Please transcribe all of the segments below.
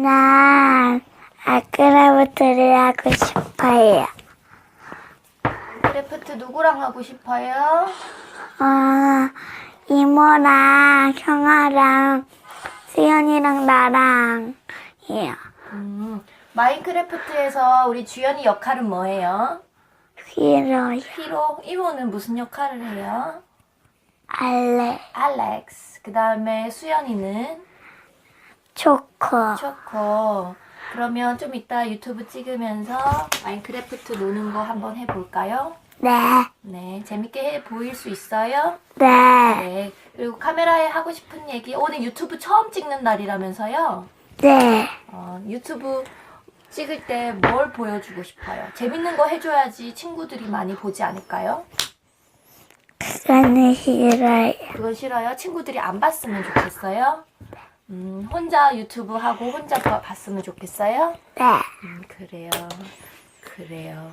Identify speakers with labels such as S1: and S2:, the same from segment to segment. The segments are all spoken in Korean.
S1: 난 아크라부터를 하고 싶어요.
S2: 크래프트 누구랑 하고 싶어요?
S1: 어, 이모랑 형아랑 수연이랑 나랑 해요.
S2: 음, 마인크래프트에서 우리 주연이 역할은 뭐예요?
S1: 싫어요.
S2: 히로, 이모는 무슨 역할을 해요?
S1: 알레,
S2: 알렉스. 그 다음에 수연이는
S1: 초코.
S2: 초코. 그러면 좀 이따 유튜브 찍으면서 마인크래프트 노는 거 한번 해볼까요?
S1: 네,
S2: 네, 재밌게 해 보일 수 있어요?
S1: 네.
S2: 네. 그리고 카메라에 하고 싶은 얘기. 오늘 유튜브 처음 찍는 날이라면서요?
S1: 네.
S2: 어, 유튜브 찍을 때 뭘 보여주고 싶어요? 재밌는 거 해줘야지 친구들이 많이 보지 않을까요?
S1: 그거는 싫어요.
S2: 그건 싫어요? 친구들이 안 봤으면 좋겠어요? 음, 혼자 유튜브 하고 혼자 봐- 봤으면 좋겠어요?
S1: 네.
S2: 음, 그래요. 그래요.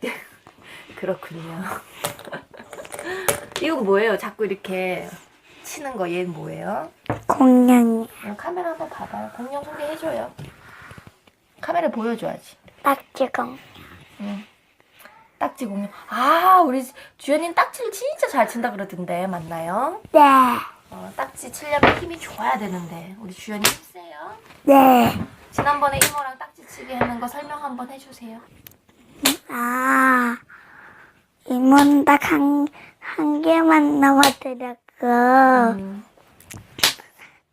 S2: 그렇군요. 이건 뭐예요? 자꾸 이렇게 치는 거 얘는 뭐예요?
S1: 공룡이
S2: 어, 카메라 한번 봐봐요. 공룡 소개해줘요. 카메라 보여줘야지.
S1: 딱지공.
S2: 응. 딱지 공룡. 아, 우리 주연이는 딱지를 진짜 잘 친다 그러던데 맞나요?
S1: 네.
S2: 어, 딱지 치려면 힘이 좋아야 되는데 우리 주연이 힘세요?
S1: 네.
S2: 지난번에 이모랑 딱지 치기 하는 거 설명 한번 해주세요.
S1: 아, 이모는 딱 한, 한 개만 넘어뜨렸고,
S2: 음,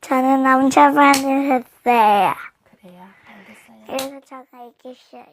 S1: 저는 엄청 많이 했어요.
S2: 그래요. 알겠어요.
S1: 그래서 제가 이겼어요.